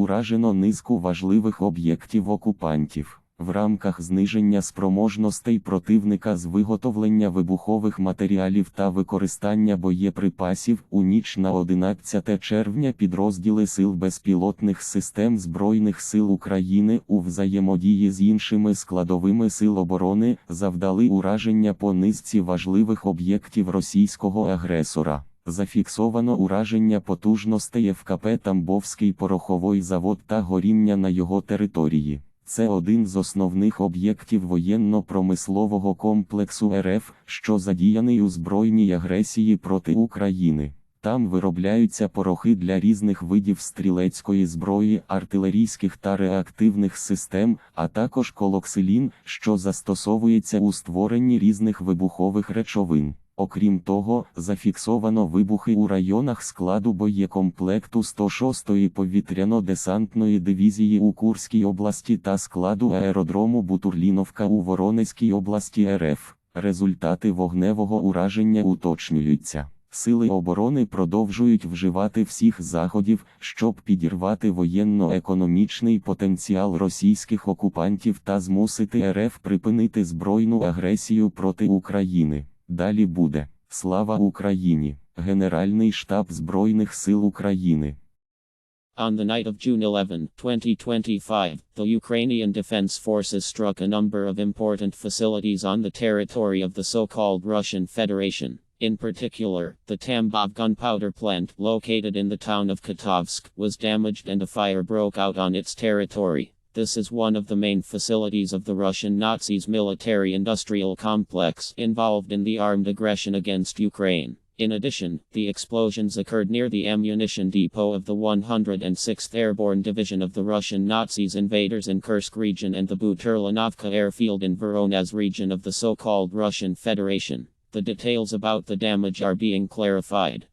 Уражено низку важливих об'єктів окупантів. В рамках зниження спроможностей противника з виготовлення вибухових матеріалів та використання боєприпасів у ніч на 11 червня підрозділи Сил безпілотних систем Збройних сил України у взаємодії з іншими складовими сил оборони завдали ураження по низці важливих об'єктів російського агресора. Зафіксовано ураження потужностей ФКП Тамбовський пороховий завод та горіння на його території. Це один з основних об'єктів воєнно-промислового комплексу РФ, що задіяний у збройній агресії проти України. Там виробляються порохи для різних видів стрілецької зброї, артилерійських та реактивних систем, а також колоксилін, що застосовується у створенні різних вибухових речовин. Окрім того, зафіксовано вибухи у районах складу боєкомплекту 106-ї повітряно-десантної дивізії у Курській області та складу аеродрому Бутурліновка у Воронезькій області РФ. Результати вогневого ураження уточнюються. Сили оборони продовжують вживати всіх заходів, щоб підірвати воєнно-економічний потенціал російських окупантів та змусити РФ припинити збройну агресію проти України. Далі буде Слава Україні! Генеральний штаб Збройних сил України. On the night of June 11, 2025, the Ukrainian Defense Forces struck a number of important facilities on the territory of the so called Russian Federation. In particular, the Tambov gunpowder plant, located in the town of Katovsk, was damaged and a fire broke out on its territory. This is one of the main facilities of the Russian Nazis' military industrial complex involved in the armed aggression against Ukraine. In addition, the explosions occurred near the ammunition depot of the 106th Airborne Division of the Russian Nazis invaders in Kursk region and the Buturlanovka airfield in Voronezh region of the so called Russian Federation. The details about the damage are being clarified.